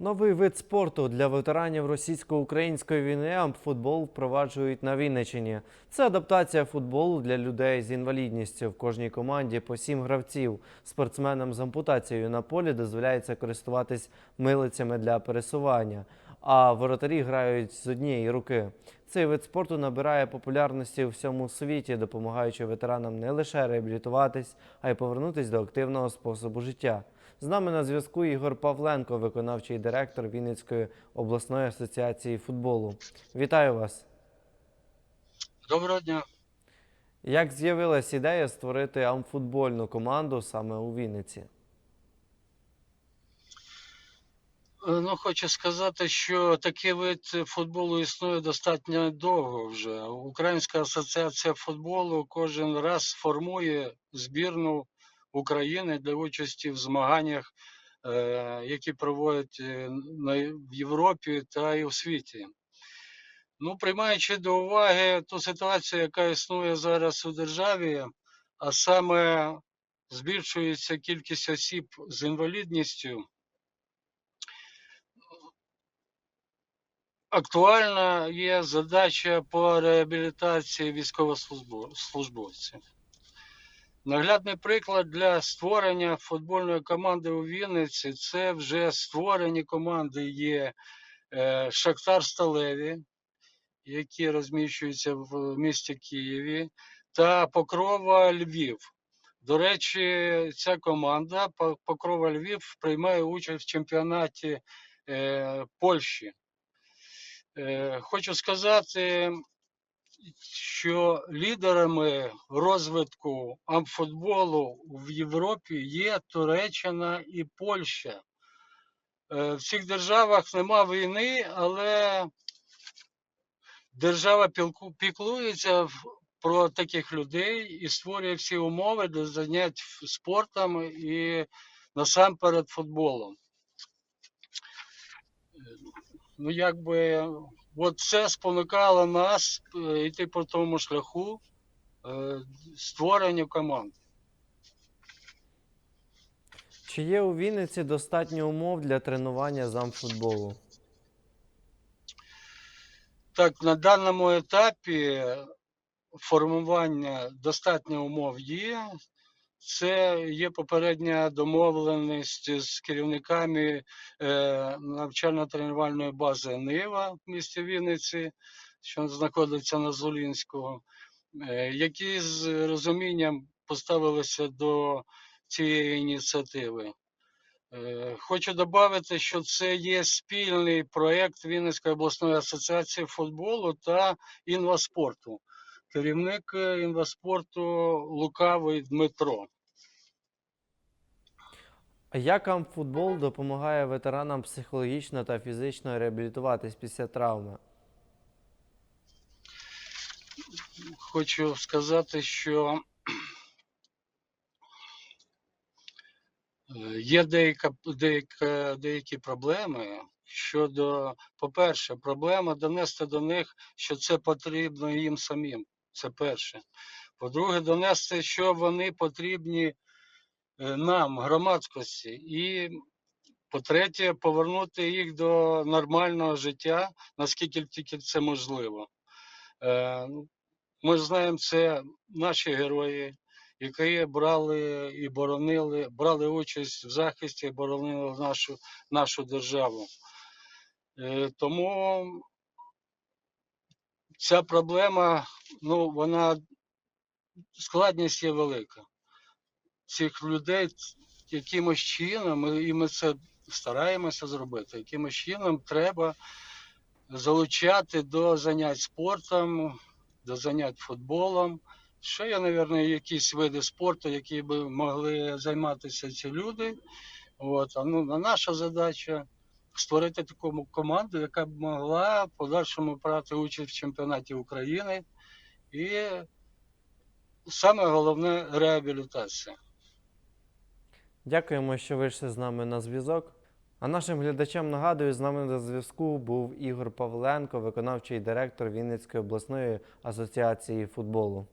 Новий вид спорту для ветеранів російсько-української війни амфутбол впроваджують на Вінниччині. Це адаптація футболу для людей з інвалідністю. В кожній команді по сім гравців. Спортсменам з ампутацією на полі дозволяється користуватись милицями для пересування, а воротарі грають з однієї руки. Цей вид спорту набирає популярності у всьому світі, допомагаючи ветеранам не лише реабілітуватись, а й повернутись до активного способу життя. З нами на зв'язку Ігор Павленко, виконавчий директор Вінницької обласної асоціації футболу. Вітаю вас! Доброго дня. Як з'явилась ідея створити амфутбольну команду саме у Вінниці? Е, Ну, хочу сказати, що такий вид футболу існує достатньо довго вже. Українська асоціація футболу кожен раз формує збірну України для участі в змаганнях, е, які проводять е, в Європі та і у світі. Ну, приймаючи до уваги ту ситуацію, яка існує зараз у державі, а саме збільшується кількість осіб з інвалідністю. Актуальна є задача по реабілітації військовослужбовців. Наглядний приклад для створення футбольної команди у Вінниці це вже створені команди є е, Шахтар Сталеві, які розміщуються в місті Києві, та Покрова Львів. До речі, ця команда Покрова Львів приймає участь в чемпіонаті е, Польщі. Е, Хочу сказати, що лідерами розвитку амфутболу в Європі є Туреччина і Польща. Е, В цих державах нема війни, але держава піклується про таких людей і створює всі умови для занять спортом і насамперед футболом. Ну, якби, от це спонукало нас е, йти по тому шляху е, створення команд. Чи є у Вінниці достатньо умов для тренування з амфутболу? Так, на даному етапі формування достатньо умов є. Це є попередня домовленість з керівниками е, навчально-тренувальної бази Нива в місті Вінниці, що знаходиться на Золінського, е, які з розумінням поставилися до цієї ініціативи. Е, Хочу додати, що це є спільний проєкт Вінницької обласної асоціації футболу та інваспорту. Керівник е, інваспорту Лукавий Дмитро. Як амфутбол допомагає ветеранам психологічно та фізично реабілітуватись після травми? Хочу сказати, що е, є деяка, деяка, деякі проблеми щодо, по-перше, проблема донести до них, що це потрібно їм самим. Це перше. По-друге, донести, що вони потрібні е, нам, громадськості. І по-третє, повернути їх до нормального життя, наскільки тільки це можливо. Е, Ми знаємо, це наші герої, які брали і боронили, брали участь в захисті і боронили нашу, нашу державу. Е, Тому ця проблема, ну, вона складність є велика. Цих людей якимось чином, і ми це стараємося зробити, якимось чином треба залучати до занять спортом, до занять футболом. Ще є, мабуть, якісь види спорту, які би могли займатися ці люди. От, а ну, наша задача створити таку команду, яка б могла в подальшому брати участь в чемпіонаті України. І саме головне реабілітація. Дякуємо, що вийшли з нами на зв'язок. А нашим глядачам нагадую, з нами на зв'язку був Ігор Павленко, виконавчий директор Вінницької обласної асоціації футболу.